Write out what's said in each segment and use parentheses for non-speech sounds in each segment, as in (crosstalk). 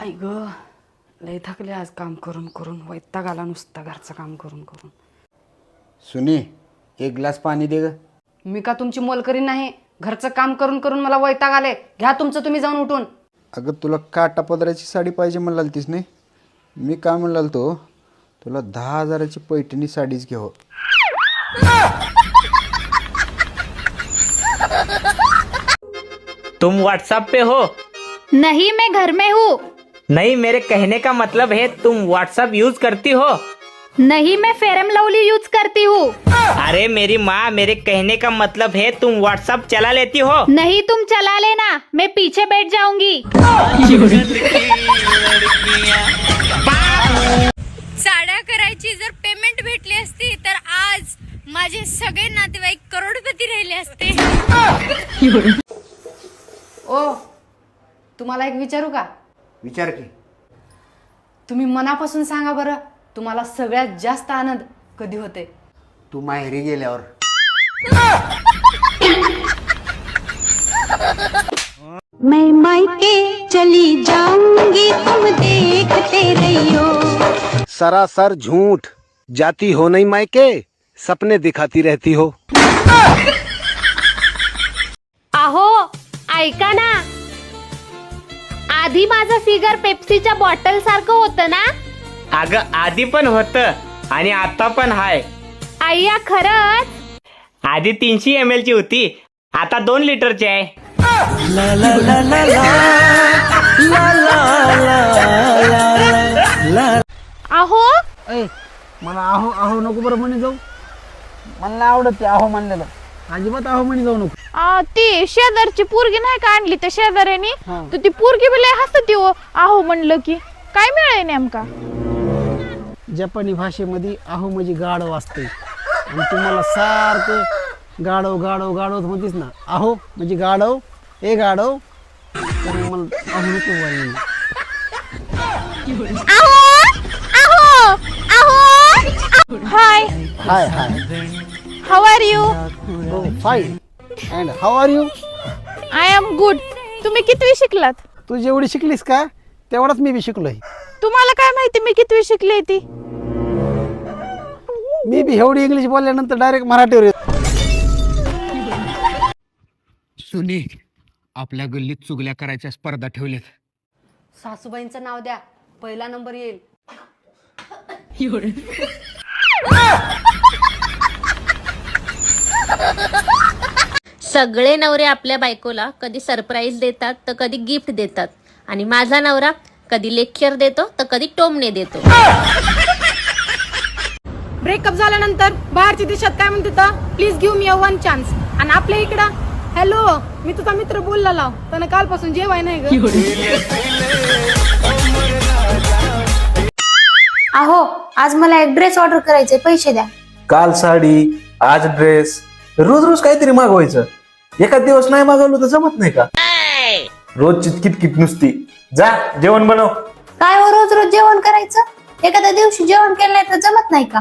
आई ग लय थकले आज काम करून करून. वैताग आला नुसता घरचं काम करून करून. सुनी एक ग्लास पाणी दे ग. मी का तुमची मोलकरी नाही? घरचं काम करून करून मला वैताग आले. घ्या तुमचं तुम्ही जाऊन उठून. अगं तुला काटा पदराची साडी पाहिजे म्हणाल तीस नाही? मी काय म्हणाल तो तुला दहा हजाराची पैठणी साडीच घ्यावं तुम व्हाट्सएप पे हो? नहीं मैं घर में हूँ। नहीं मेरे कहने का मतलब है तुम व्हाट्सएप यूज करती हो। नहीं मैं फेरम लवली यूज करती हूँ। अरे मेरी माँ मेरे कहने का मतलब है तुम व्हाट्सएप चला लेती हो। नहीं तुम चला लेना मैं पीछे बैठ जाऊंगी। साड्या करायची जर पेमेंट भेटली असती तर आज माझे सगळे नातेवाईक करोडपती राहिले असते. ओ तुम्हाला एक विचारू का? विचार की. तुम्ही मनापासून सांगा बरं तुम्हाला सगळ्यात जास्त आनंद कधी होते तू माहेरी गेल्यावर. मैं मायके चली जाऊंगी तुम देखते रहियो। सरासर झूठ जाती हो नहीं मायके? सपने दिखाती रहती हो। अहो ऐका ना। आधी माझं फिगर पेप्सीच्या बॉटल सारखं होतं ना अगं आधी पण होत आणि आता पण हाय आय्या खरंच आधी तीनशे एम एल ची होती आता दोन लिटरची आहे अहो ऐ मला आहो आहो नको बरं म्हणे जाऊ मला आवडत ते आहो म्हणलेलं अजिबात आहो म्हणे जाऊ नको. आ, ती शेजारची पोरगी नाही का आणली त्या शेजाऱ्यानी? तर ती पोरगी बी लय हसती हो. आहो म्हणलं की. काय मिळाय नेमका? जपानी भाषेमध्ये आहो म्हणजे गाढव असते. आणि तुम्हाला सारखं गाढव गाढव गाढव म्हणतेस ना. आहो म्हणजे गाढव ए गाढव. तर मला आहो नको बोलायला. आहो आहो आहो. Hi. Hi hi. How are you fine and how are you I am good तुम्ही कितवी शिकलात? तू जेवढी शिकलीस का तेवढाच मी बी शिकलोय. तुम्हाला काय माहिती मी कितवी शिकली ती मी बी एवढी इंग्लिश बोलल्यानंतर डायरेक्ट मराठीवर येतो. सुनी आपल्या गल्लीत चुगल्या करायच्या स्पर्धा ठेवल्यात. सासूबाईंचं नाव द्या. पहिला नंबर येईल. (laughs) सगळे नवरे आपल्या बायकोला कधी सरप्राईज देतात तर कधी गिफ्ट देतात. आणि माझा नवरा कधी लेक्चर देतो तर कधी टोमणे देतो. ब्रेकअप झाल्यानंतर बाहेरच्या देशात काय म्हणते please give me a one chance आणि आपल्या इकडं हॅलो मी तुझा मित्र बोलला लाव त्यानं कालपासून जेवाय नाही ग. अहो आज मला एक ड्रेस ऑर्डर करायचे पैसे द्या. काल साडी आज ड्रेस रोज रोज काहीतरी मागवायचं. एका दिवस नाही मागवलं तर जमत नाही का? रोज चितकित किट नुसती. जा जेवण बनव. काय हो रोज रोज जेवण करायचं? एखाद्या दिवशी जेवण केलं नाही तर जमत नाही का?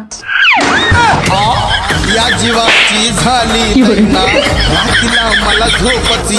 या जीवाची झाली (laughs) मला झोपच